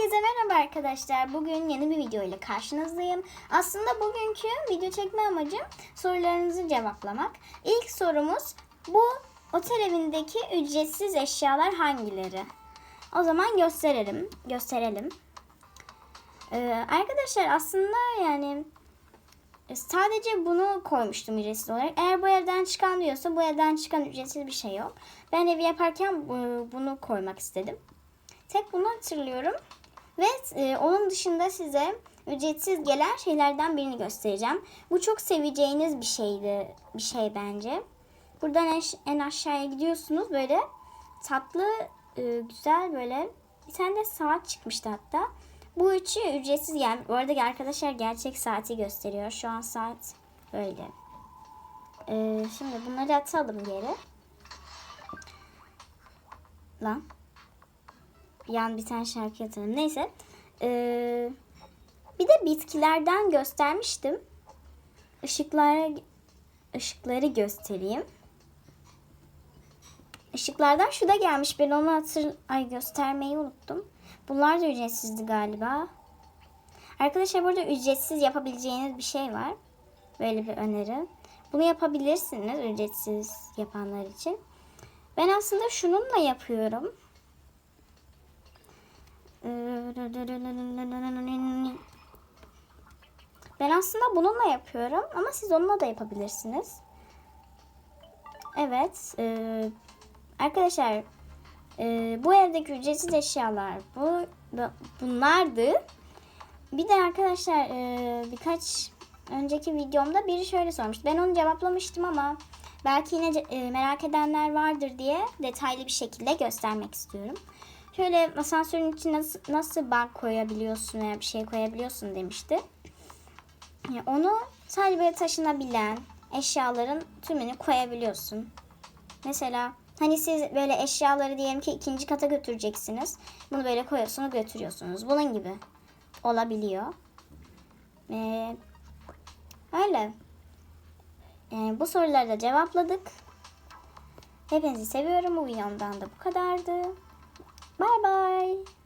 Herkese merhaba arkadaşlar. Bugün yeni bir video ile karşınızdayım. Aslında bugünkü video çekme amacım sorularınızı cevaplamak. İlk sorumuz bu otel evindeki ücretsiz eşyalar hangileri? O zaman gösterelim. Gösterelim. Ee, arkadaşlar aslında yani e, sadece bunu koymuştum ücretsiz olarak. Eğer bu evden çıkan diyorsa bu evden çıkan ücretsiz bir şey yok. Ben evi yaparken bu- bunu koymak istedim. Tek bunu hatırlıyorum. Ve e, onun dışında size ücretsiz gelen şeylerden birini göstereceğim. Bu çok seveceğiniz bir şeydi, bir şey bence. Buradan en, en aşağıya gidiyorsunuz böyle tatlı, e, güzel böyle bir tane de saat çıkmıştı hatta. Bu üçü ücretsiz gelmiş. Bu arada arkadaşlar gerçek saati gösteriyor. Şu an saat böyle. E, şimdi bunları atalım geri. Lan. Bir an bir tane şarkı atalım. Neyse. Ee, bir de bitkilerden göstermiştim. Işıklara ışıkları göstereyim. Işıklardan şu da gelmiş. Ben onu hatır ay göstermeyi unuttum. Bunlar da ücretsizdi galiba. Arkadaşlar burada ücretsiz yapabileceğiniz bir şey var. Böyle bir öneri. Bunu yapabilirsiniz ücretsiz yapanlar için. Ben aslında şununla yapıyorum. Ben aslında bununla yapıyorum ama siz onunla da yapabilirsiniz. Evet. e, arkadaşlar e, bu evdeki ücretsiz eşyalar bu bu- bunlardı. Bir de arkadaşlar e, birkaç önceki videomda biri şöyle sormuştu. Ben onu cevaplamıştım ama belki yine e, merak edenler vardır diye detaylı bir şekilde göstermek istiyorum. Şöyle asansörün içine nasıl, nasıl bank koyabiliyorsun veya bir şey koyabiliyorsun demişti. Ya onu sadece böyle taşınabilen eşyaların tümünü koyabiliyorsun. Mesela hani siz böyle eşyaları diyelim ki ikinci kata götüreceksiniz. Bunu böyle koyuyorsunuz götürüyorsunuz. Bunun gibi olabiliyor. Ee, öyle. Yani bu soruları da cevapladık. Hepinizi seviyorum. Bu videomdan da bu kadardı. Bye bye.